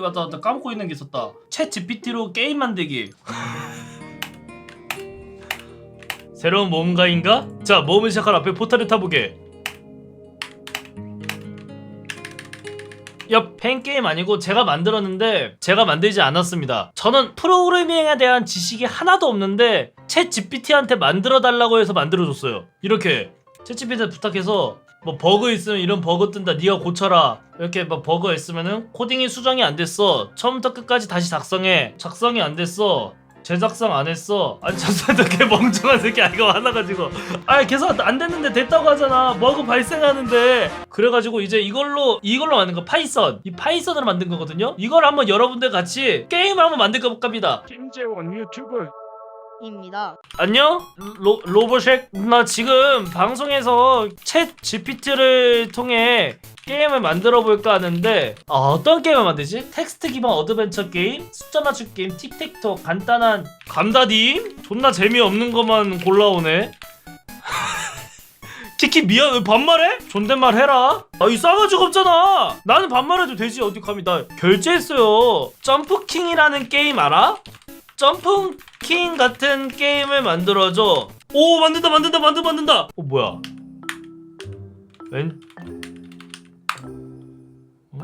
맞다 맞다 까먹고 있는 게 있었다 챗 GPT로 게임 만들기 새로운 뭔가인가? 자 모험을 시작할 앞에 포탈을 타보게 야, 팬게임 아니고 제가 만들었는데 제가 만들지 않았습니다. 저는 프로그래밍에 대한 지식이 하나도 없는데 챗 GPT한테 만들어 달라고 해서 만들어 줬어요. 이렇게 챗 GPT한테 부탁해서 뭐 버그 있으면 이런 버그 뜬다. 네가 고쳐라. 이렇게 막 버그가 있으면은 코딩이 수정이 안 됐어. 처음부터 끝까지 다시 작성해. 작성이 안 됐어. 제작성 안 했어. 아니 저사도 개 멍청한 새끼 아이가 많아가지고 아 계속 안 됐는데 됐다고 하잖아. 버그 발생하는데 그래가지고 이제 이걸로 이걸로 만든 거 파이썬 이 파이썬으로 만든 거거든요. 이걸 한번 여러분들 같이 게임을 한번 만들까 볼까합니다. 김재원 유튜브 입니다. 안녕 로, 로보쉑 나 지금 방송에서 챗 GPT를 통해 게임을 만들어 볼까 하는데 아, 어떤 게임을 만들지? 텍스트 기반 어드벤처 게임, 숫자 맞추기 게임, 틱택토 간단한 감다디임? 존나 재미없는 것만 골라오네 키키 미안 왜 반말해? 존댓말 해라 아이 싸가지가 없잖아 나는 반말해도 되지 어디 감히 나 결제했어요 점프킹이라는 게임 알아? 점프킹 같은 게임을 만들어줘. 오 만든다 만든다 만든다 만든다. 어 뭐야? 웬 어?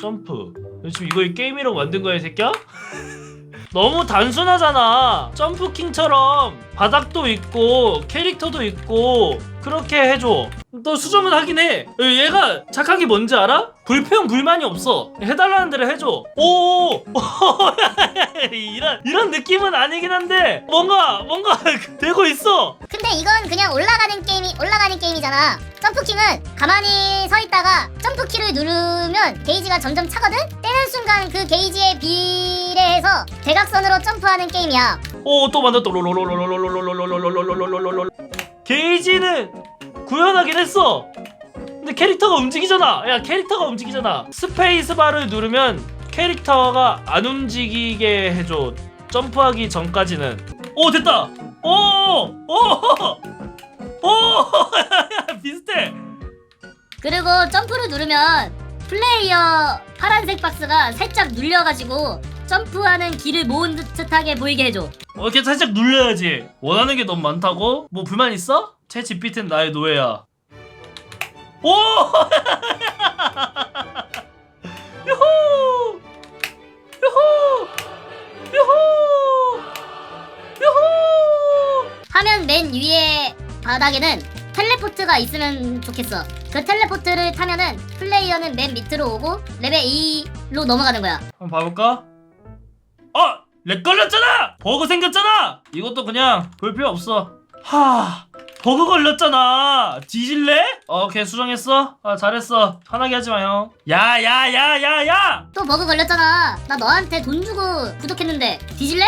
점프. 너 지금 이거 게임이라고 만든 거야 이 새끼야? 너무 단순하잖아. 점프킹처럼 바닥도 있고 캐릭터도 있고 그렇게 해줘. 너 수정은 하긴 해. 얘가 착한 게 뭔지 알아? 불평 불만이 없어. 해달라는 대로 해줘. 오 이런 이런 느낌은 아니긴 한데 뭔가 뭔가 되고 있어 근데 이건 그냥 올라가는 게임이 올라가는 게임이잖아. 점프킹은 가만히 서 있다가 점프키를 누르면 게이지가 점점 차거든. 때는 순간 그 게이지에 비례해서 대각선으로 점프하는 게임이야. 오 또 만났다 롤롤롤롤롤롤롤롤롤롤롤롤롤롤롤롤롤 게이지는 구현하긴 했어 근데 캐릭터가 움직이잖아 야 캐릭터가 움직이잖아 스페이스바를 누르면 캐릭터가 안 움직이게 해줘 점프하기 전까지는 오 됐다 오 오 오 비슷해 그리고 점프를 누르면 플레이어 파란색 박스가 살짝 눌려가지고 점프하는 길을 모은 듯하게 보이게 해줘. 어, 이렇게 살짝 눌려야지. 원하는 게 너무 많다고? 뭐 불만 있어? 채 GPT는 나의 노예야. 오! 유후! 유후! 유후! 유후! 화면 맨 위에 바닥에는 텔레포트가 있으면 좋겠어. 그 텔레포트를 타면은 플레이어는 맨 밑으로 오고 레벨 2로 넘어가는 거야. 한번 봐볼까? 어! 렉 걸렸잖아! 버그 생겼잖아! 이것도 그냥 볼 필요 없어. 하... 버그 걸렸잖아! 뒤질래? 어, 걔 수정했어? 아, 잘했어. 화나게 하지 마, 형. 야, 야, 야, 야, 야! 또 버그 걸렸잖아. 나 너한테 돈 주고 구독했는데 뒤질래?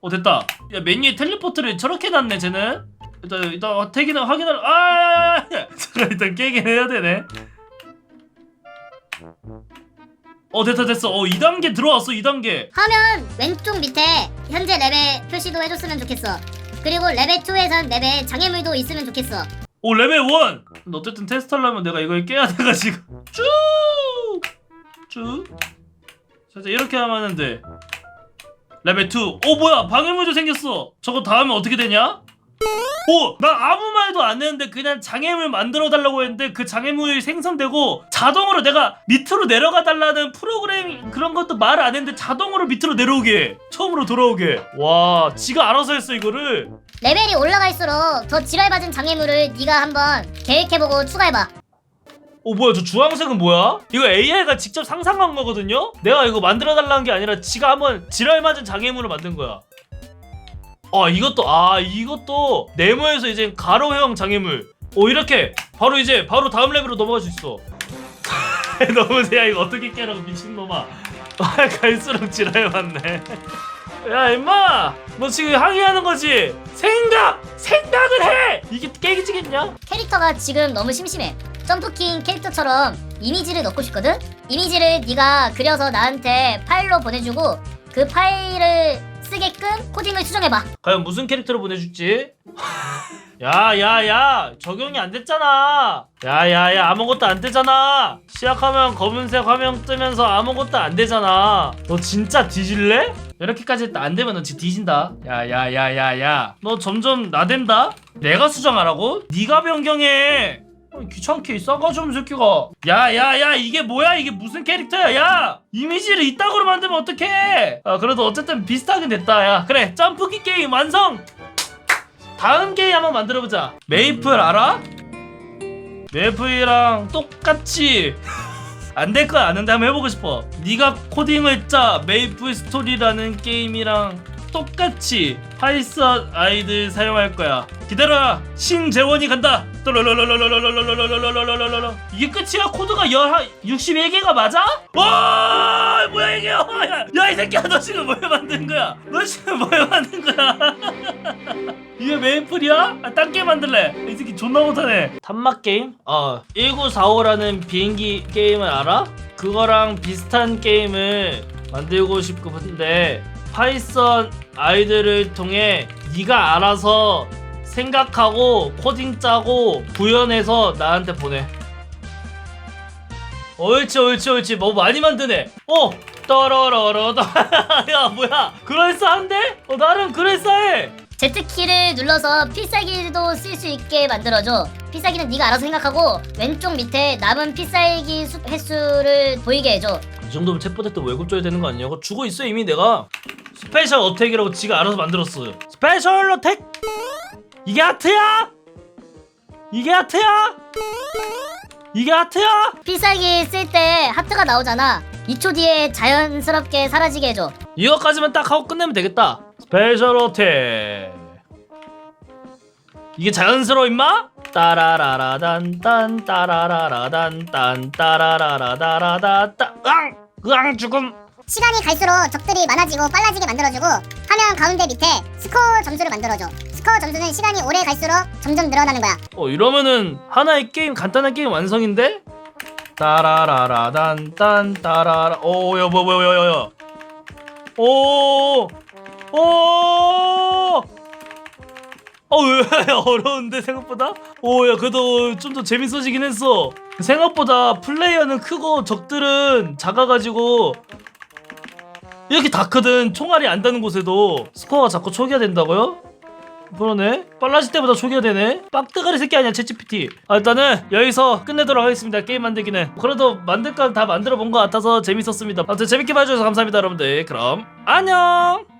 어, 됐다. 야, 메뉴에 텔레포트를 저렇게 놨네, 쟤는. 일단, 일단, 태기는 확인을, 아! 잠깐, 일단 깨긴 해야 되네. 어, 됐다, 됐어. 어, 2단계 들어왔어, 2단계. 화면 왼쪽 밑에 현재 레벨 표시도 해줬으면 좋겠어. 그리고 레벨 2에선 레벨 장애물도 있으면 좋겠어. 오 레벨 1! 근데 어쨌든 테스트 하려면 내가 이걸 깨야 돼가지고 쭉! 쭉 살짝 이렇게 하면 돼 레벨 2오 뭐야 방해물도 생겼어 저거 다음에 어떻게 되냐? 오! 나 아무 말도 안 했는데 그냥 장애물 만들어 달라고 했는데 그 장애물이 생성되고 자동으로 내가 밑으로 내려가 달라는 프로그램 그런 것도 말을 안 했는데 자동으로 밑으로 내려오게 해. 처음으로 돌아오게 와 지가 알아서 했어 이거를 레벨이 올라갈수록 더 지랄받은 장애물을 네가 한번 계획해보고 추가해봐. 어 뭐야 저 주황색은 뭐야? 이거 AI가 직접 상상한 거거든요? 내가 이거 만들어 달라는 게 아니라 지가 한번 지랄 맞은 장애물을 만든 거야 아 이것도 아 이것도 네모에서 이제 가로형 장애물. 오 이렇게 바로 이제 바로 다음 레벨로 넘어갈 수 있어. 너무 세야 이거 어떻게 깨라고 미친놈아. 아 갈수록 지랄 맞네. 야 임마! 너 지금 항의하는 거지? 생각! 생각을 해! 이게 깨지겠냐? 캐릭터가 지금 너무 심심해. 점프킹 캐릭터처럼 이미지를 넣고 싶거든? 이미지를 네가 그려서 나한테 파일로 보내주고 그 파일을 쓰게끔 코딩을 수정해봐. 과연 무슨 캐릭터를 보내줄지? 야야야 적용이 안 됐잖아 야야야 아무것도 안 되잖아 시작하면 검은색 화면 뜨면서 아무것도 안 되잖아 너 진짜 뒤질래? 이렇게까지 안 되면 너 진짜 뒤진다 야야야야야 너 점점 나댄다? 내가 수정하라고? 네가 변경해 어, 귀찮게 이 싸가지 없는 새끼가. 야야야 이게 뭐야? 이게 무슨 캐릭터야? 야 이미지를 이따구로 만들면 어떡해? 아 그래도 어쨌든 비슷하게 됐다. 야 그래 점프기 게임 완성! 다음 게임 한번 만들어보자. 메이플 알아? 메이플이랑 똑같이. 안될 거야 아는데 한번 해보고 싶어. 네가 코딩을 짜 메이플 스토리라는 게임이랑 똑같이 파이썬 아이들 사용할 거야 기다려 신재원이 간다. 이게 끝이야 코드가 열 61개가 맞아? 와 뭐야 이게 야 이 새끼야 너 지금 뭘 만든 거야 너 지금 뭘 만든 거야 이게 메인풀이야? 아, 딴 게임 만들래. 이 새끼 존나 못하네. 탄막 게임? 어, 1945라는 비행기 게임을 알아? 그거랑 비슷한 게임을 만들고 싶은데 파이썬 아이들을 통해 네가 알아서 생각하고 코딩 짜고 구현해서 나한테 보내. 옳지 옳지 옳지 뭐 많이 만드네 어 떠러러러더 야 뭐야 그럴싸한데? 어 나름 그럴싸해 Z키를 눌러서 필살기도 쓸 수 있게 만들어줘. 필살기는 네가 알아서 생각하고 왼쪽 밑에 남은 필살기 수, 횟수를 보이게 해줘. 이 정도면 챗봇한테 월급 줘야 되는 거 아니야? 그거 주고 있어 이미 내가 스페셜 어택이라고 지가 알아서 만들었어요 스페셜 어택? 이게 하트야? 이게 하트야? 이게 하트야? 필살기 쓸 때 하트가 나오잖아. 2초 뒤에 자연스럽게 사라지게 해줘. 이거까지만 딱 하고 끝내면 되겠다 스페셜 어택 이게 자연스러워 임마? 따라라라단 딴 따라라라단 딴 따라라라다라다 따 으앙 으앙 죽음 시간이 갈수록 적들이 많아지고 빨라지게 만들어주고 화면 가운데 밑에 스코어 점수를 만들어줘. 스코어 점수는 시간이 오래 갈수록 점점 늘어나는 거야. 어 이러면은 하나의 게임 간단한 게임 완성인데? 따라라라단 딴 따라라 뭐야 뭐야 뭐야 뭐야 오오 어왜 어려운데 생각보다? 오야 그래도 좀 더 재밌어지긴 했어 생각보다 플레이어는 크고 적들은 작아가지고 이렇게 다 크든. 총알이 안 닿는 곳에도 스코어가 자꾸 초기화 된다고요? 그러네. 빨라질 때보다 초기화 되네. 빡대가리 새끼 아니야 챗GPT 아 일단은 여기서 끝내도록 하겠습니다 게임 만들기는. 그래도 만들 건다 만들어 본 것 같아서 재밌었습니다. 아무튼 재밌게 봐주셔서 감사합니다 여러분들. 그럼 안녕